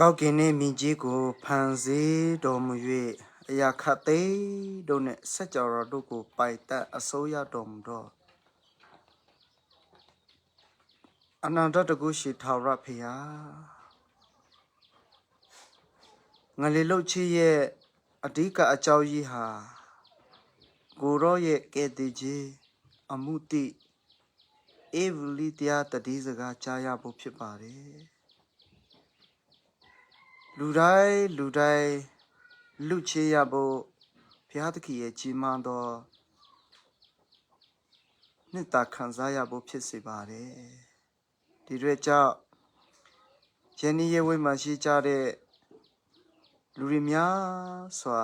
ကောက်ကင်နှင့်မြင်ကြီးကိုဖန်ဆင်းတော်မူ၍အရာခတ်သိမ်းတို့နှင့်ဆက်ကြော်တော်တို့ကိုပိုက်တက်အစိုးရတော်မူသောအနန္တတကုရှိထာဝရဖေယငလေလုတ်ချစ်ရဲ့အဓိကအကြောင်းကြီးဟာကိုရောရဲ့ကဲ့တည်ခြင်းအမှုတိအေဗလီတရားတတိစကားကြားရဖို့ဖြစ်ပါတယ် လူတိုင်းလူတိုင်းလူချေရဖို့ဘုရားသခင်ရဲ့ကြီးမားသောနှစ်သာခံစားရဖို့ဖြစ်စေပါတယ်ဒီတွေကြောင့်ယနေ့ရဲ့ဝိမှာရှိကြတဲ့လူတွေများစွာ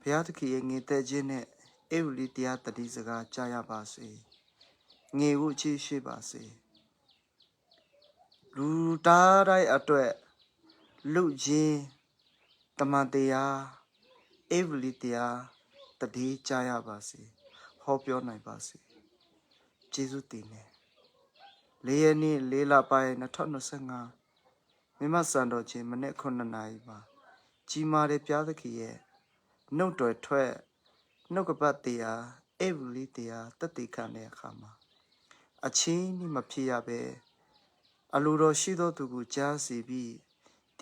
ဘုရားသခင်ရဲ့ငြိမ်သက်ခြင်းနဲ့အေဝလိတရားတတိစကားကြားရပါစေငြိမ်ဝချရှိပါစေလူသားတိုင်းအတွက် လူချင်းတမန်တရားအေဝလိတရားတတိကြားရပါစေဟောပြောနိုင်ပါစေကျေးဇူးတင်နေလေးရက်နေ့လေးလပိုင်း2025မြမစံတော်ချင်းမနေ့9နာရီမှာကြီးမားတဲ့ပြားသခင်ရဲ့နှုတ်တော်ထွက်နှုတ်ကပတ်တရားအေဝလိတရားတတိခံတဲ့အခါမှာအချင်းนี่မဖြစ်ရပဲအလိုတော်ရှိသောသူကိုကြားစီပြီး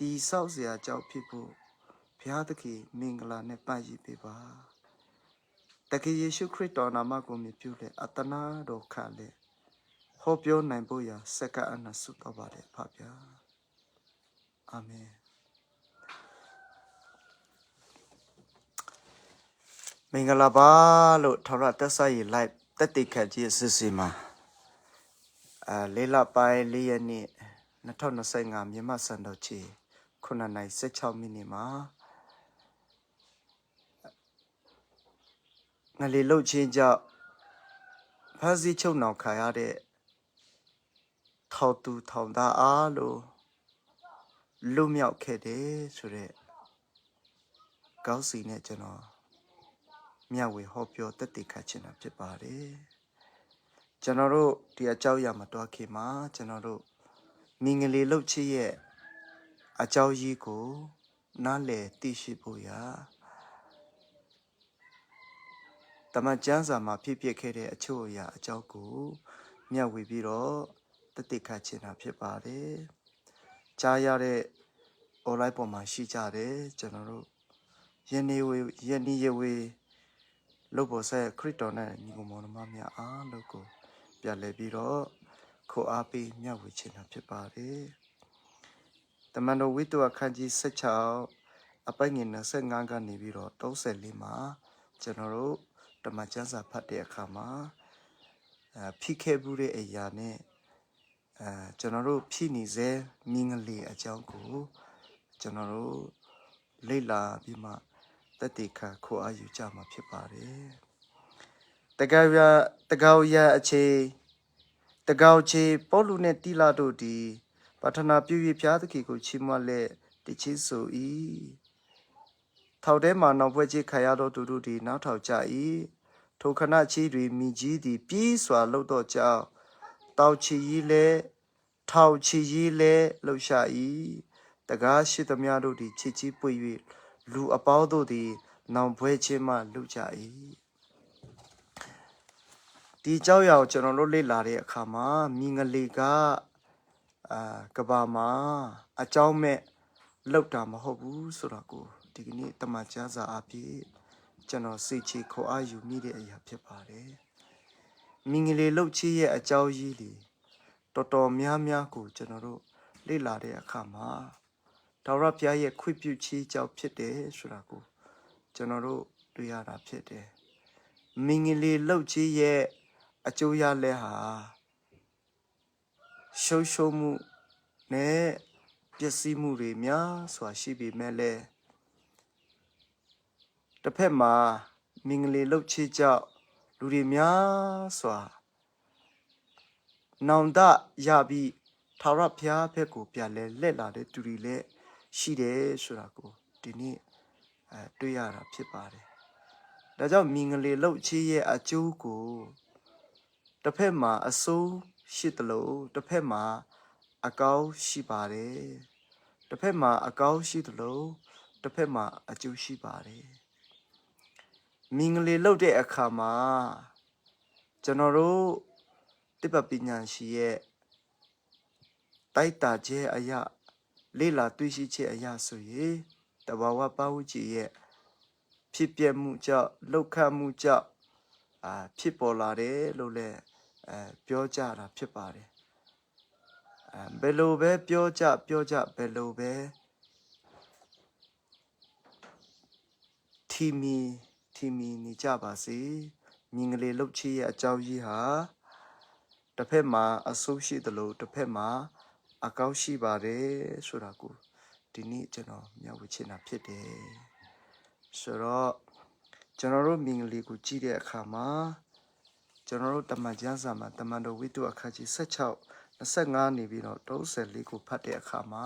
တီဆောက်เสียကြောက်ဖြစ်ဖို့ဘုရားသခင်မင်္ဂလာနဲ့ပတ်ရည်ပေးပါတကယ်ယေရှုခရစ်တော်နာမကိုမြည်ပြုလေအတနာတော်ခါလေဟောပြောနိုင်ဖို့ရာစက္ကအနဆုတော်ပါတယ်ဖဗျာအာမင်မင်္ဂလာပါလို့ထောရတက်ဆိုင် live တက်တိခတ်ကြီးအစစ်စီမှာအဲလေးလပိုင်းလေးရက်နေ့2025မြန်မာစံတော်ချီ 9နိုင်16မိနစ်မှာငလေလုတ်ချင်းကြောင့်ဖမ်းဆီးချုပ်နှောင်ခံရတဲ့ထောက်သူထောင်သားအားလို့လွတ်မြောက်ခဲ့တယ်ဆိုတော့ကောင်းစီနဲ့ကျွန်တော်မျှဝေဟောပြောတက်တည်ခတ်ချင်တာဖြစ်ပါတယ်ကျွန်တော်တို့ဒီအကြောင်းအရာမတော်ခင်မှာကျွန်တော်တို့မင်္ဂလေးလုတ်ချစ်ရဲ့ အကြောင်းကြီးကိုနားလည်သိရှိဖို့ရာတမန်ကျမ်းစာမှာဖြစ်ပျက်ခဲ့တဲ့အချို့အရာအကြောင်းကိုမျှဝေပြီးတော့တတိခတ်ချင်တာဖြစ်ပါတယ်။ကြားရတဲ့ online ပေါ်မှာရှိကြတယ်ကျွန်တော်တို့ယနေ့ဝေယနေ့ရဝေလုတ်ပေါ်ဆက်ခရစ်တော်နဲ့ညီကိုမောင်နှမများအားလို့ကိုပြန်လဲပြီးတော့ခိုအားပေးမျှဝေချင်တာဖြစ်ပါတယ်။ တမန်တော်ဝိတ္တအခန်းကြီး16အပိုင်ငယ်25ကနေပြီးတော့34မှာကျွန်တော်တို့ဓမ္မကျမ်းစာဖတ်တဲ့အခါမှာအဲဖိခဲ့မှုတဲ့အရာနဲ့အဲကျွန်တော်တို့ဖိနေစေမြင်းကလေးအကြောင်းကိုကျွန်တော်တို့လေ့လာပြီးမှတက်တေခါခိုအားယူကြမှာဖြစ်ပါတယ်တကောက်ရတကောက်ရအခြေတကောက်ချေပေါလုနဲ့တိလာတို့ဒီ ပထနာပြု၍ဖျားသခင်ကိုချီးမွမ်းလက်တချင်းဆို၏ထောက်ထဲမှနောက်ပွဲချင်းခါရသောသူတို့သည်နောက်ထောက်ကြ၏ထိုခဏချီတွင်မိကြီးသည်ပြီးစွာလှုပ်တော့ကြောင်းတောက်ချီကြီးလဲထောက်ချီကြီးလဲလှုပ်ရှာ၏တကားရှိသမျှတို့သည်ချစ်ကြီးပွေ၍လူအပေါင်းတို့သည် နောင်ပွဲချင်းမှလှုပ်ကြ၏ဒီเจ้าရအောင်ကျွန်တော်တို့လေ့လာတဲ့အခါမှာမိငလေးက အာကဘာမှာအเจ้าမဲ့လောက်တာမဟုတ်ဘူးဆိုတော့ကိုဒီကနေ့တမန်ကျမ်းစာအဖြစ်ကျွန်တော်စိတ်ချခေါ်အားယူမိတဲ့အရာဖြစ်ပါတယ်မိငလေးလှုပ်ချရဲ့အကြောင်းကြီးလီတော်တော်များများကိုကျွန်တော်တို့လေ့လာတဲ့အခါမှာဒါရဘုရားရဲ့ခွင့်ပြုချီးကြောင့်ဖြစ်တယ်ဆိုတာကိုကျွန်တော်တို့တွေ့ရတာဖြစ်တယ်မိငလေးလှုပ်ချရဲ့အကျိုးရလဲဟာ ရှုံရှုံမှုနဲ့ပျက်စီးမှုတွေများစွာရှိပေမဲ့လည်းတစ်ဖက်မှာမင်္ဂလေးလှုပ်ချကြောက်လူတွေများစွာနောင်တရပြီးထာဝရဘုရားဘက်ကိုပြန်လဲလက်လာတဲ့သူတွေလည်းရှိတယ်ဆိုတာကိုဒီနေ့အဲတွေ့ရတာဖြစ်ပါတယ်။ဒါကြောင့်မင်္ဂလေးလှုပ်ချရဲ့အကျိုးကိုတစ်ဖက်မှာအဆိုး ရှိတယ်လို့တစ်ဖက်မှာအကောင်းရှိပါတယ်တစ်ဖက်မှာအကောင်းရှိသလိုတစ်ဖက်မှာအကျိုးရှိပါတယ်မင်္ဂလာလုပ်တဲ့အခါမှာကျွန်တော်တို့တိပ္ပပညာရှိရဲ့တိုက်တာခြင်းအရာလေ့လာတွေ့ရှိခြင်းအရာဆိုရင်တဘာဝပတ်ဝန်းကျင်ရဲ့ဖြစ်ပျက်မှုကြောင့်လောက်ခတ်မှုကြောင့်အာဖြစ်ပေါ်လာတယ်လို့လည်း အဲပြောကြတာဖြစ်ပါတယ်အဲဘယ်လိုပဲပြောကြပြောကြဘယ်လိုပဲထီမီထီမီနေကြပါစေမြင်ကလေးလှုပ်ချရဲ့အကြောင်းကြီးဟာတစ်ဖက်မှာအဆိုးရှိသလိုတစ်ဖက်မှာအကောင်းရှိပါတယ်ဆိုတာကိုဒီနေ့ကျွန်တော်မျှဝေချင်တာဖြစ်တယ်ဆိုတော့ကျွန်တော်တို့မြင်ကလေးကိုကြည့်တဲ့အခါမှာ ကျွန်တော်တို့တမန်ကျမ်းစာမှာတမန်တော်ဝိတုအခန်းကြီး16 25နေပြီးတော့34ကိုဖတ်တဲ့အခါမှာ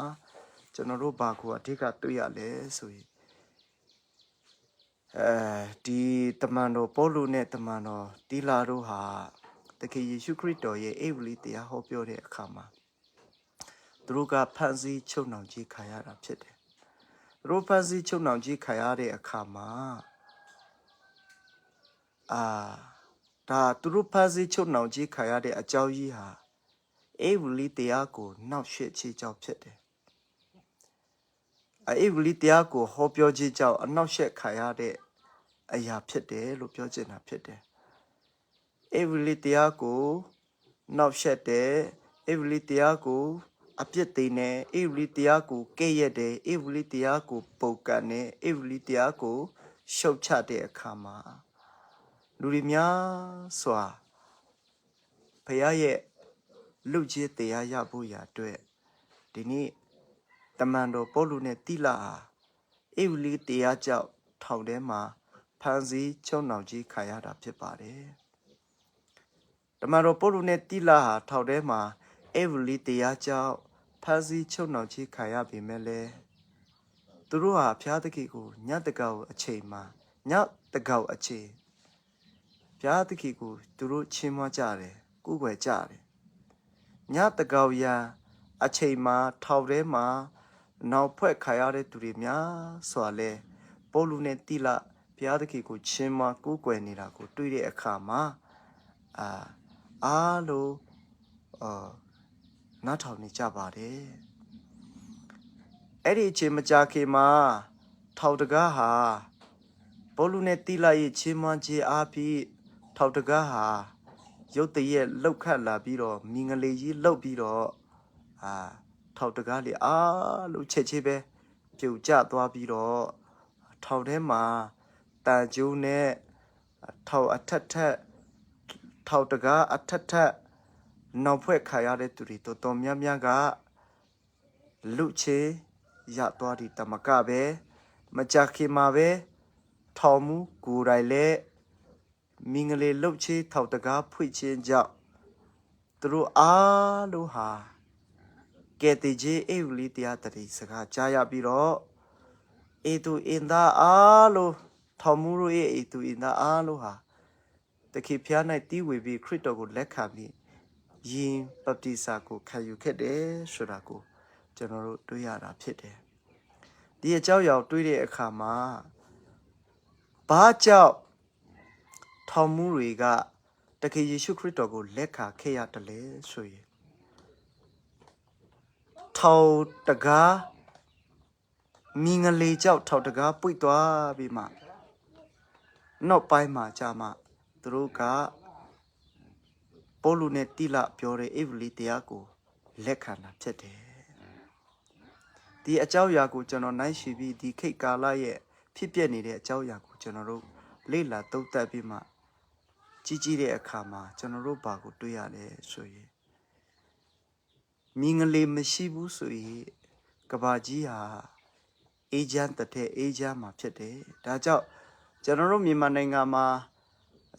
ကျွန်တော်တို့ဘာကိုအဓိကတွေ့ရလဲဆိုရင်အဲဒီတမန်တော်ပေါလုနဲ့တမန်တော်တီလာတို့ဟာတခင်ယေရှုခရစ်တော်ရဲ့အိဗလီတရားဟောပြောတဲ့အခါမှာသူတို့ကဖန်ဆီးချုပ်နှောင်ခြင်းခံရတာဖြစ်တယ်။သူတို့ဖန်ဆီးချုပ်နှောင်ခြင်းခံရတဲ့အခါမှာအာ ဒါသူတို့ဖန်ဆီးချုပ်နှောင်ခြင်းခံရတဲ့အကြောင်းကြီးဟာအိဗလီတရားကိုနှောက်ယှက်ခြင်းကြောင့်ဖြစ်တယ်။အိဗလီတရားကိုဟောပြောခြင်းကြောင့်အနှောက်ယှက်ခံရတဲ့အရာဖြစ်တယ်လို့ပြောချင်တာဖြစ်တယ်။အိဗလီတရားကိုနှောက်ယှက်တယ်အိဗလီတရားကိုအပြစ်သိနေအိဗလီတရားကိုကဲ့ရဲ့တယ်အိဗလီတရားကိုပုတ်ကန်တယ်အိဗလီတရားကိုရှုတ်ချတဲ့အခါမှာ လူတွေများစွာဖခင်ရဲ့လူကြီးတရားရဖို့ရာအတွက်ဒီနေ့တမန်တော်ပေါလုနဲ့တိလာဟာအိဗလီတရားကြောင့်ထောင်ထဲမှာဖန်ဆီးချုံနှောင်ကြီးခံရတာဖြစ်ပါတယ်တမန်တော်ပေါလုနဲ့တိလာဟာထောင်ထဲမှာအိဗလီတရားကြောင့်ဖန်ဆီးချုံနှောင်ကြီးခံရပေမဲ့လည်းသူတို့ဟာဖျားတခင်ကိုညတကောက်အချိန်မှာညတကောက်အချိန် ဖျားတခင်ကိုသူတို့ချင်းမွားကြတယ်ကိုယ်ွယ်ကြတယ်ညတကောက်ရန်အချိန်မှာထောင်ထဲမှာနောက်ဖွဲ့ခါရတဲ့သူတွေများစွာလဲပိုလူနဲ့တိလဘုရားသခင်ကိုချင်းမကိုးကွယ်နေတာကို တွေ့တဲ့အခါမှာအာအားလို့အာနားထောင်နေကြပါတယ်အဲ့ဒီအချိန်မကြာခင်မှာထောက်တကားဟာပိုလူနဲ့တိလရဲ့ချင်းမခြင်းအားဖြင့် ထောက်တကားဟာရုတ်တရက်လောက်ခတ်လာပြီးတော့မြင်ကလေးကြီးလှုပ်ပြီးတော့အာထောက်တကားလေးအားလို့ချက်ချင်းပဲပြုတ်ကျသွားပြီးတော့ထောက်ထဲမှာတန်ကျိုးနဲ့ထောက်အထက်ထက်ထောက်တကားအထက်ထက်နောက်ဖွဲ့ခါရတဲ့သူတွေတော်တော်များများကလူချေရသွားဒီတမကပဲမကြခင်မှာပဲထောင်မှုကိုယ်တိုင်လဲ မင်္ဂလေလှုပ်ချေထောက်တကားဖွင့်ခြင်းကြောင့်သူတို့အားလို့ဟာကဲတိကြီးအေဝလီတရားတည်းစကားကြားရပြီးတော့အေသူအင်သားအားလို့ထောင်မှုတို့ရဲ့အေသူအင်သားအားလို့ဟာတခေဖျား၌တီးဝေပြီးခရစ်တော်ကိုလက်ခံပြီးယင်ပပတိစာကိုခံယူခဲ့တယ်ဆိုတာကိုကျွန်တော်တို့တွေ့ရတာဖြစ်တယ်ဒီအကြောင်းအရာတွေးတဲ့အခါမှာဘာကြောင့် ထောင်မှုတွေကတခေယေရှုခရစ်တော်ကိုလက်ခံခဲ့ရတယ်လဲဆိုရင်ထောက်တကားမြင်ငလေကြောက်ထောက်တကားပွိသွားပြီးမှနောက်ပိုင်းမှာကြာမှသူတို့ကပိုလူနဲ့တိလပြောတဲ့အေဗလီတရားကိုလက်ခံတာဖြစ်တယ်ဒီအကြောင်းအရာကိုကျွန်တော်နိုင်ရှိပြီးဒီခိတ်ကာလရဲ့ဖြစ်ပျက်နေတဲ့အကြောင်းအရာကိုကျွန်တော်တို့လေ့လာသုံးသပ်ပြီးမှ ကြီးကြီးတဲ့အခါမှာကျွန်တော်တို့ဘာကိုတွေ့ရလဲဆိုရင်မြင်ငလေမရှိဘူးဆိုရင်ကဘာကြီးဟာအေဂျင့်တဲ့အေဂျင့်မှာဖြစ်တယ်ဒါကြောင့်ကျွန်တော်တို့မြန်မာနိုင်ငံမှာ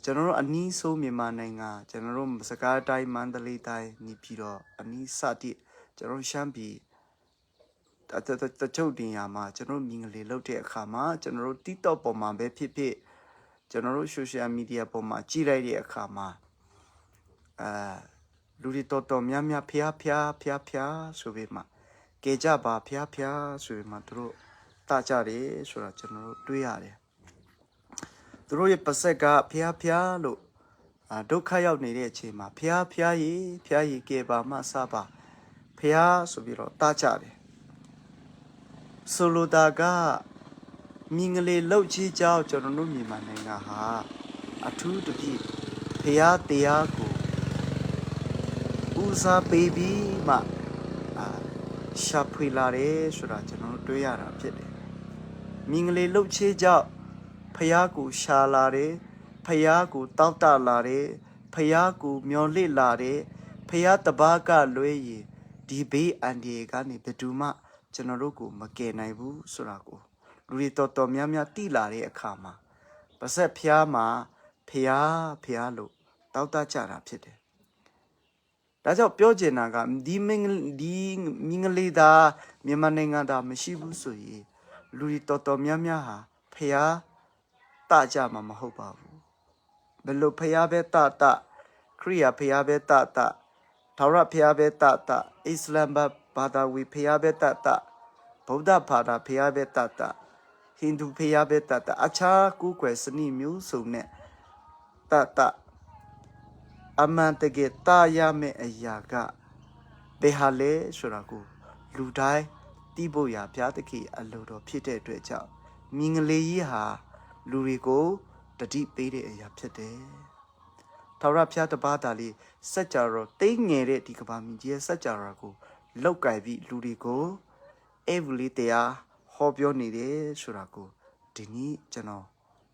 ကျွန်တော်တို့အနီးဆုံးမြန်မာနိုင်ငံကျွန်တော်တို့စကားတိုင်းမန္တလေးတိုင်းနေပြီးတော့အနီးစတိကျွန်တော်ရှမ်းပြည်တတတချုပ်တင်ရမှာကျွန်တော်မြင်ကလေးလောက်တဲ့အခါမှာကျွန်တော်တို့ TikTok ပေါ်မှာပဲဖြစ်ဖြစ် ကျွန်တော်တို့ social media ပေါ်မှာကြည့်လိုက်တဲ့အခါမှာအာလူတွေတော်တော်များများဖျားဖျားဖျားဖျားဆိုပြီးမှကဲကြပါဖျားဖျားဆိုရင်မှသူတို့တကြတယ်ဆိုတာကျွန်တော်တို့တွေးရတယ်သူတို့ရဲ့ပါဆက်ကဖျားဖျားလို့အာဒုက္ခရောက်နေတဲ့အချိန်မှာဖျားဖျားရေဖျားရေကဲပါမှစပါဖျားဆိုပြီးတော့တကြတယ်ဆိုလိုတာက မြင်ကလေးလှုပ်ချီးကြောင်းကျွန်တော်တို့မြန်မာနိုင်ငံဟာအထူးတပြည့်ဖျားတရားကိုဦးစားပေးပြီးမှအာရှာဖွေလာတယ်ဆိုတာကျွန်တော်တို့တွေ့ရတာဖြစ်တယ်မြင်ကလေးလှုပ်ချီးကြောင်းဖျားကိုရှာလာတယ်ဖျားကိုတောက်တလာတယ်ဖျားကိုမျောလစ်လာတယ်ဖျားတပားကလွဲရင်ဒီဘေးအန္တရာယ်ကနေဘယ်သူမှကျွန်တော်တို့ကိုမကယ်နိုင်ဘူးဆိုတာကို လူတွေတော်တော်များများတိလာတဲ့အခါမှာပါဆက်ဖျားမှာဖျားဖျားလို့တောက်တကြတာဖြစ်တယ်ဒါကြောင့်ပြောချင်တာကဒီမင်းဒီမင်းကလေးသားမြန်မာနိုင်ငံသားမရှိဘူးဆိုရင်လူတွေတော်တော်များများဟာဖျားတကြမှာမဟုတ်ပါဘူးဘယ်လိုဖျားပဲတတခရိယာဖျားပဲတတထာဝရဖျားပဲတတအစ္စလမ်ဘာသာဝီဖျားပဲတတဗုဒ္ဓဘာသာဖျားပဲတတ ဟိန္ဒူဖျားပဲတတအခြားကူးကွယ်စနစ်မျိုးစုံနဲ့တတအမှန်တကယ်တာရမယ့်အရာကဘယ်ဟာလဲဆိုတာကိုလူတိုင်းသိဖို့ရာဘုရားသခင်အလိုတော်ဖြစ်တဲ့အတွက်ကြောင့်မြင်ကလေးကြီးဟာလူတွေကိုတတိပေးတဲ့အရာဖြစ်တယ်။ထာဝရဘုရားတပါးတာလေးစัจ java တော့တိတ်ငယ်တဲ့ဒီကဘာမြင်ကြီးရဲ့စัจ java ကိုလောက်ကင်ပြီးလူတွေကိုအေဗလီတရား ဟောပြောနေတယ်ဆိုတာကိုဒီနေ့ကျွန်တော်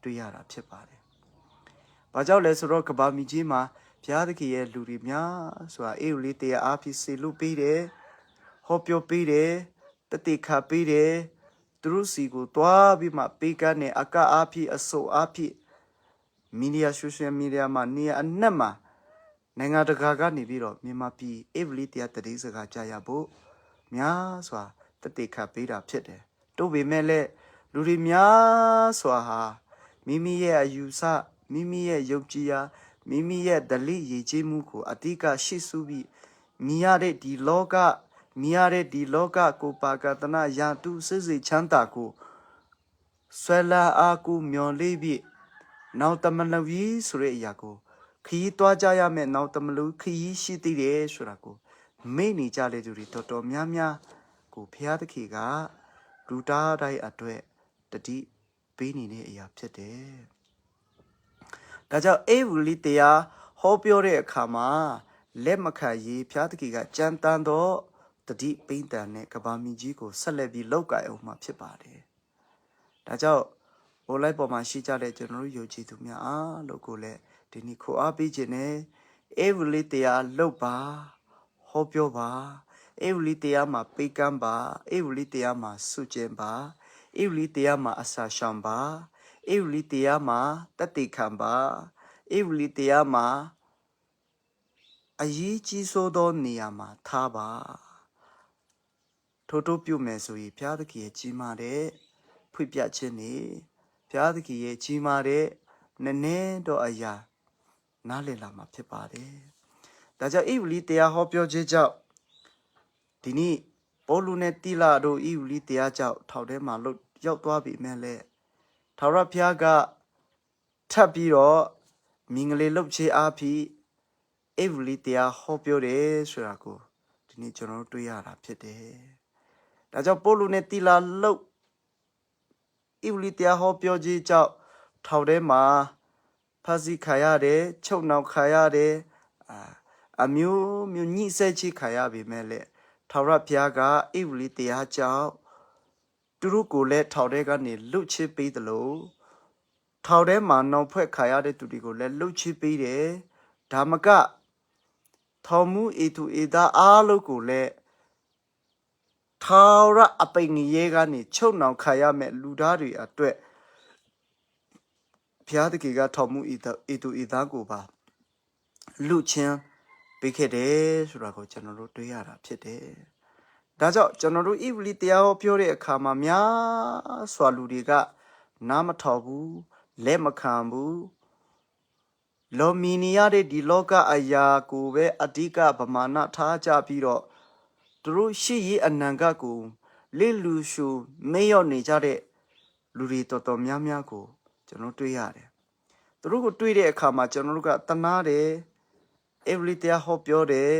တွေ့ရတာဖြစ်ပါတယ်။ဘာကြောင့်လဲဆိုတော့ကဘာမြင်ကြီးမှာဘုရားသခင်ရဲ့လူတွေများဆိုတာအေဗလီတရားအားဖြင့်စေလို့ပေးတယ်ဟောပြောပေးတယ်တတိခါပေးတယ်သူတို့စီကိုတွားပြီးမှပေးကမ်းနေအကအားဖြင့်အဆိုအားဖြင့်မီဒီယာဆိုရှယ်မီဒီယာမှာနေရာအနှက်မှာနိုင်ငံတကာကနေပြီးတော့မြန်မာပြည်အေဗလီတရားတတိစကားကြားရဖို့များစွာတတိခါပေးတာဖြစ်တယ် တို့ပေမဲ့လည်းလူတွေများစွာဟာမိမိရဲ့အယူဆမိမိရဲ့ယုံကြည်ရာမိမိရဲ့ဒလိရည်ကြီးမှုကိုအတိကရှိစုပြီးမြင်ရတဲ့ဒီလောကမြင်ရတဲ့ဒီလောကကိုပါကတနာယာတုစိစိချမ်းသာကိုဆွဲလာအားကိုမျော်လေးပြီးနောက်တမလဝီဆိုတဲ့အရာကိုခရီးသွားကြရမယ်နောက်တမလူခရီးရှိသေးတယ်ဆိုတာကိုမေ့နေကြလေသူတွေတော်တော်များများကိုဖျားသခင်က လူသားတိုင်းအတွက်တတိပေးနေတဲ့အရာဖြစ်တယ်။ဒါကြောင့်အေဝူလီတရားဟောပြောတဲ့အခါမှာလက်မခံရေးဖျားသခင်ကကြံတန်းတော့တတိပိန်တန်နဲ့ကဘာမီကြီးကိုဆက်လက်ပြီးလောက်ကင်အောင်မှာဖြစ်ပါတယ်။ဒါကြောင့်ဘိုးလိုက်ပေါ်မှာရှိကြတဲ့ကျွန်တော်တို့ယုံကြည်သူများအားလို့ကိုလည်းဒီနေ့ခိုအားပေးခြင်းနဲ့အေဝူလီတရားလုတ်ပါဟောပြောပါ အေဝလီတရားမှာပေကမ်းပါအေဝလီတရားမှာစုကျင်ပါအေဝလီတရားမှာအစာရှောင်ပါအေဝလီတရားမှာတတိခံပါအေဝလီတရားမှာအရေးကြီးဆိုသောနေရာမှာထားပါထို့ထို့ပြုမယ်ဆိုရင်ဘုရားသခင်ရဲ့ကြီးမားတဲ့ဖွင့်ပြခြင်းနေဘုရားသခင်ရဲ့ကြီးမားတဲ့နည်းနည်းတော့အရာနားလည်လာမှာဖြစ်ပါတယ်ဒါကြောင့်ဣဝလီတရားဟောပြောခြင်းကြောင့် ဒီနေ့ပေါလုနဲ့တိလာတို့ဤဝလီတရားကြောင့်ထောက်ထဲမှာလှုပ်ရောက်သွားပြီမဲ့လေထာဝရဘုရားကထပ်ပြီးတော့မင်္ဂလေးလှုပ်ချေအားဖြင့်အေဝလီတရားဟောပြောတယ်ဆိုတာကိုဒီနေ့ကျွန်တော်တို့တွေ့ရတာဖြစ်တယ်။ဒါကြောင့်ပေါလုနဲ့တိလာလှုပ်အေဝလီတရားဟောပြောခြင်းကြောင့်ထောက်ထဲမှာဖာစီခါရတယ်ချုပ်နှောက်ခါရတယ်အာအမျိုးမျိုးညှိစက်ချိခါရပြီမဲ့လေ ထာဝရဘုရားကဣဝလီတရားကြောင့်သူတို့ကိုလည်းထောင်ထဲကနေလွတ်ချစ်ပေးတယ်လို့ထောင်ထဲမှာနှောင်ဖွဲ့ခါရတဲ့သူတွေကိုလည်းလွတ်ချစ်ပေးတယ်ဒါမကထောင်မှုအေသူအေသားအားလုံးကိုလည်းထာဝရအပိန်ရဲကနေချုပ်နှောင်ခါရမဲ့လူသားတွေအတွက်ဘုရားတခင်ကထောင်မှုအေသူအေသူအေသားကိုပါလူချင်း ပေးခဲ့တယ်ဆိုတာကိုကျွန်တော်တို့တွေ့ရတာဖြစ်တယ်။ဒါကြောင့်ကျွန်တော်တို့ဣဗလီတရားဟောပြောတဲ့အခါမှာများစွာလူတွေကနားမထောင်ဘူးလက်မခံဘူးလောမီနီရတဲ့ဒီလောကအရာကိုပဲအဓိကဗမာဏထားကြပြီးတော့သူတို့ရှိရေးအနံကကိုလိလူရှုမေ့လျော့နေကြတဲ့လူတွေတော်တော်များများကို ကျွန်တော်တွေ့ရတယ်သူတို့ကိုတွေ့တဲ့အခါမှာကျွန်တော်တို့ကတနာတယ် every တရားဟောပြောတယ်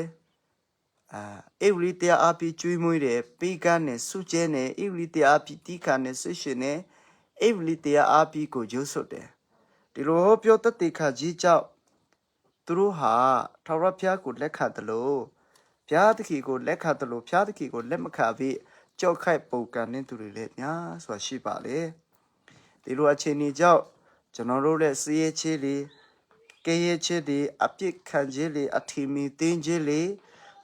အာ every တရားအပိကျွေးမွေးတယ်ပေးကမ်းတယ်စုကျဲတယ် every တရားအပိတိခါနဲ့ဆွရှင်တယ် every တရားအပိကိုဂျိုးဆွတ်တယ်ဒီလိုဟောပြောတတ်တဲ့ခါကြီးကြောင့်သူတို့ဟာထာဝရဘုရားကိုလက်ခံတယ်လို့ဘုရားသခင်ကိုလက်ခံတယ်လို့ဘုရားသခင်ကိုလက်မခံပြီးကြောက်ခိုက်ပုန်ကန်တဲ့သူတွေလည်းများစွာရှိပါလေဒီလိုအခြေအနေကြောင့်ကျွန်တော်တို့ရဲ့စီးရဲချေးလေး ကဲရဲ့ချစ်တွေအပြစ်ခံခြင်းလေအထီမီတင်းခြင်းလေ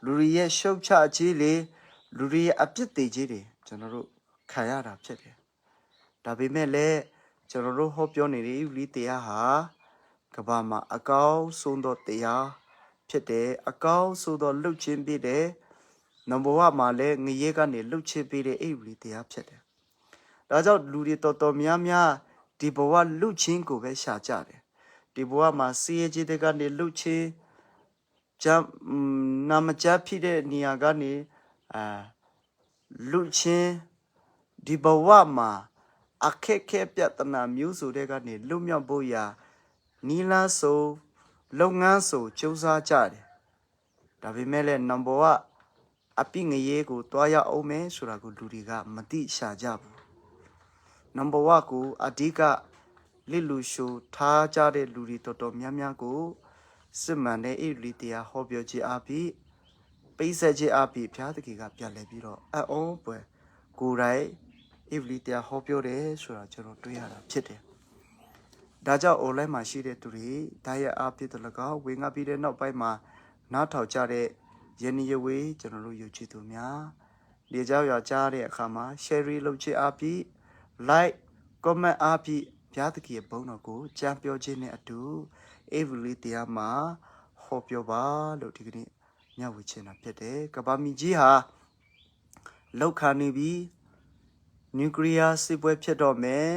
လူတွေရဲ့ရှုတ်ချခြင်းလေလူတွေရဲ့အပြစ်သေးခြင်းတွေကျွန်တော်တို့ခံရတာဖြစ်တယ်။ဒါပေမဲ့လည်းကျွန်တော်တို့ဟောပြောနေတဲ့ဥလိတရားဟာကမ္ဘာမှာအကောင်းဆုံးသောတရားဖြစ်တယ်အကောင်းဆုံးသောလှုပ်ခြင်းဖြစ်တယ်နံပါတ်1မှာလည်းငရေကနေလှုပ်ခြင်းပေးတဲ့အိဥလိတရားဖြစ်တယ်။ဒါကြောင့်လူတွေတော်တော်များများဒီဘဝလှုပ်ခြင်းကိုပဲရှာကြတယ်။ ဒီဘဝမှာစီးရဲကြီးတဲ့ကနေလှုပ်ချင်းဂျမ်နာမချဖြစ်တဲ့နေရာကနေအာလှုပ်ချင်းဒီဘဝမှာအခက်ခဲပြဿနာမျိုးစုတဲ့ကနေလွတ်မြောက်ဖို့ရာနီလာဆိုလုပ်ငန်းဆိုစူးစမ်းကြတယ်ဒါပေမဲ့လည်းနံပါတ်အပိငရေကိုတွားရအောင်မယ်ဆိုတာကိုလူတွေကမသိရှာကြဘူးနံပါတ်1ကိုအဓိက လစ်လူရှုထားကြတဲ့လူတွေတော်တော်များများကိုစစ်မှန်တဲ့ဣရိတရားဟောပြောခြင်းအပြင်ပိတ်ဆက်ခြင်းအပြင်ဘုရားသခင်ကပြန်လဲပြီးတော့အအောပွဲကိုယ်တိုင်ဣရိတရားဟောပြောတယ်ဆိုတာကျွန်တော်တွေ့ရတာဖြစ်တယ်။ဒါကြောင့် online မှာရှိတဲ့သူတွေဒါရအဖြစ်တလကောက်ဝင်ငါပြီးတဲ့နောက်ပိုင်းမှာနားထောင်ကြတဲ့ယနေ့ယဝေးကျွန်တော်တို့ယုံကြည်သူများလေကြောက်ရကြားတဲ့အခါမှာ share လုပ်ခြင်းအပြင် like comment အားဖြင့် ဘုရားသခင်ရဲ့ဘုန်းတော်ကိုကြံပြောခြင်းနဲ့အတူအေဗလီတရားမှာဟောပြောပါလို့ဒီကနေ့ညဝေချင်တာဖြစ်တယ်ကဘာမီကြီးဟာလောက်ခါနေပြီးနျူကလ িয়ার စစ်ပွဲဖြစ်တော့မယ်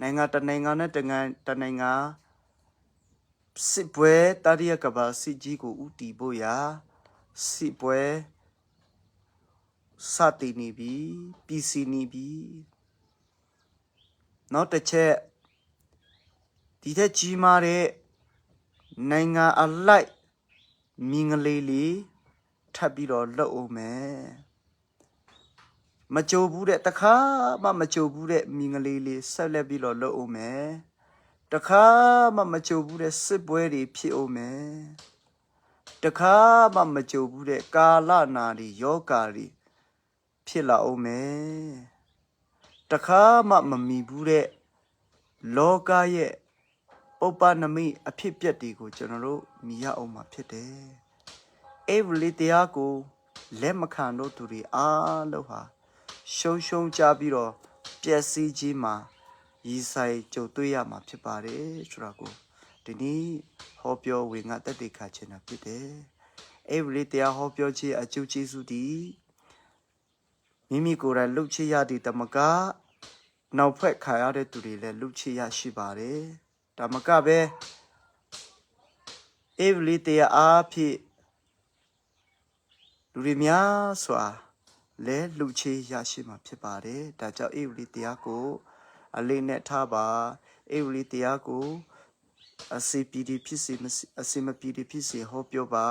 နိုင်ငံတစ်နိုင်ငံနဲ့တစ်နိုင်ငံတစ်နိုင်ငံစစ်ပွဲတတိယကဘာစစ်ကြီးကိုဥတီဖို့ရာစစ်ပွဲစတင်နေပြီပြည်စီနေပြီ နောက်တစ်ချက်ဒီထက်ကြီးမားတဲ့နိုင်ငံအလိုက်မင်္ဂလေးလေးထပ်ပြီးတော့လှုပ်အောင်မယ်မကြိုဘူးတဲ့တခါမှမကြိုဘူးတဲ့မင်္ဂလေးလေးဆက်လက်ပြီးတော့လှုပ်အောင်မယ်တခါမှမကြိုဘူးတဲ့စစ်ပွဲတွေဖြစ်အောင်မယ်တခါမှမကြိုဘူးတဲ့ကာလနာတွေယောဂါတွေဖြစ်လာအောင်မယ် တခါမှမမီဘူးတဲ့လောကရဲ့ပုပ္ပနမိအဖြစ်ပြက်တွေကိုကျွန်တော်တို့မြင်ရအောင်မှာဖြစ်တယ်။အဲ့ဒီတရားကိုလက်မခံတော့သူတွေအားလုံးဟာရှုံရှုံကြပြီးတော့ပျက်စီးခြင်းမှာရည်ဆိုင်ကြုံတွေ့ရမှာဖြစ်ပါတယ်ဆိုတာကိုဒီနေ့ဟောပြောဝင်ငါတက်တေခါချင်တာဖြစ်တယ်။အဲ့ဒီတရားဟောပြောခြင်းအကျိုးကျေးဇူးဒီ မိမိကိုယ်တိုင်လှုပ်ချရသည့်တမကနောက်ဖွဲ့ခါရတဲ့သူတွေလည်းလှုပ်ချရရှိပါတယ်။ဒါမကပဲအေဗလီတရားအားဖြင့်လူတွေများစွာလဲလှုပ်ချရရှိမှာဖြစ်ပါတယ်။ဒါကြောင့်အေဗလီတရားကိုအလေးနဲ့ထားပါအေဗလီတရားကိုအစီပီဒီဖြစ်စီမစီအစီမပီဒီဖြစ်စီဟောပြောပါ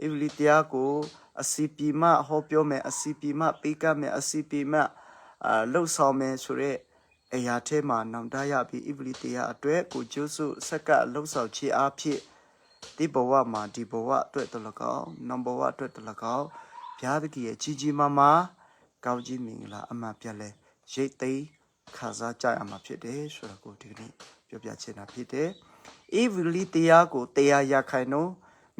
အေဗလီတရားကို အစီပီမဟောပြောမယ်အစီပီမပေးကမယ်အစီပီမအာလှုပ်ဆောင်မယ်ဆိုရက်အရာထဲမှာနောင်တရပြီးဣဗလီတရားအတွက်ကိုကျိုးစုဆက်ကလှုပ်ဆောင်ခြင်းအဖြစ်ဒီဘဝမှာဒီဘဝအတွက်တလကောက်နံဘဝအတွက်တလကောက်ဘုရားသခင်ရဲ့ကြီးကြီးမားမားကောင်းကြီးမင်္ဂလာအမှန်ပြလဲရိတ်သိမ်းခံစားကြရမှာဖြစ်တယ်ဆိုတော့ကိုဒီကနေ့ပြောပြချင်တာဖြစ်တယ်။ evil တရားကိုတရားရခိုင်တော့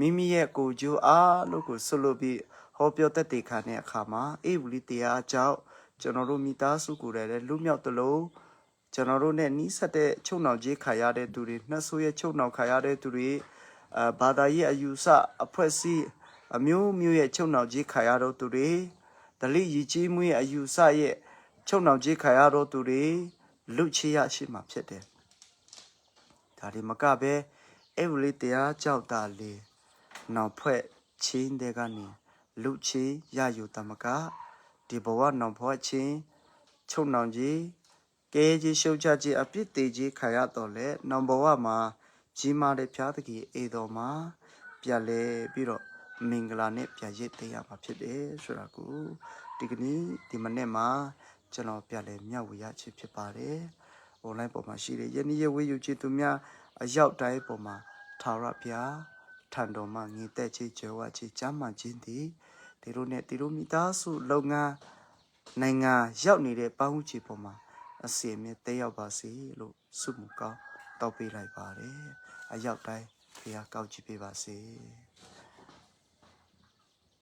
မိမိရဲ့ကိုယ်ကျိုးအားလို့ကိုဆွလို့ပြီးဟောပြောတတ်တဲ့ခါနဲ့အခါမှာ evil တရားကြောင့်ကျွန်တော်တို့မိသားစုကိုလည်းလူမြောက်တလို့ကျွန်တော်တို့ ਨੇ နီးစပ်တဲ့ချုံနှောင်ကြီးခါရတဲ့သူတွေနှက်ဆိုးရဲ့ချုံနှောင်ခါရတဲ့သူတွေအာဘာသာရေးအယူဆအဖွဲ့အစည်းအမျိုးမျိုးရဲ့ချုံနှောင်ကြီးခါရတော့သူတွေဒလိရည်ကြီးမှုရဲ့အယူဆရဲ့ချုံနှောင်ကြီးခါရတော့သူတွေလူချေရရှိမှာဖြစ်တယ်ဒါဒီမကပဲအဲ့ဝလေးတရားကြောက်တာလေ နောက်ဖွဲ့ချင်းတဲ့ကနေလူချင်းရယူတမကဒီဘဝနောင်ဘဝချင်းချုပ်နှောင်ကြီးကဲကြီးရှုပ်ချခြင်းအပြစ်သေးခြင်းခံရတော့လေနောင်ဘဝမှာကြီးမားတဲ့ဖျားတကြီးအေတော်မှာပြက်လဲပြီးတော့မင်္ဂလာနဲ့ပြန်ရစ်သိမ်းရမှာဖြစ်တယ်ဆိုတာကိုဒီကနေ့ဒီမနေ့မှာကျွန်တော်ပြက်လဲမျှဝေရခြင်းဖြစ်ပါတယ် online ပေါ်မှာရှိတဲ့ယနေ့ရဝေယူခြင်းသူများအရောက်တိုင်းပေါ်မှာထာဝရဘုရား ထံတော်မှာငြိမ်သက်ခြင်းကြွယ်ဝခြင်းကြမ်းမှန်ခြင်းသည်ဒီလိုနဲ့ဒီလိုမိသားစုလုပ်ငန်းနိုင်ငံရောက်နေတဲ့ပန်းဟုချီပေါ်မှာအစီအမြဲတက်ရောက်ပါစေလို့ဆုမကောင်းတောက်ပေးလိုက်ပါတယ်အရောက်တိုင်းဘုရားကောက်ကြည့်ပေးပါစေ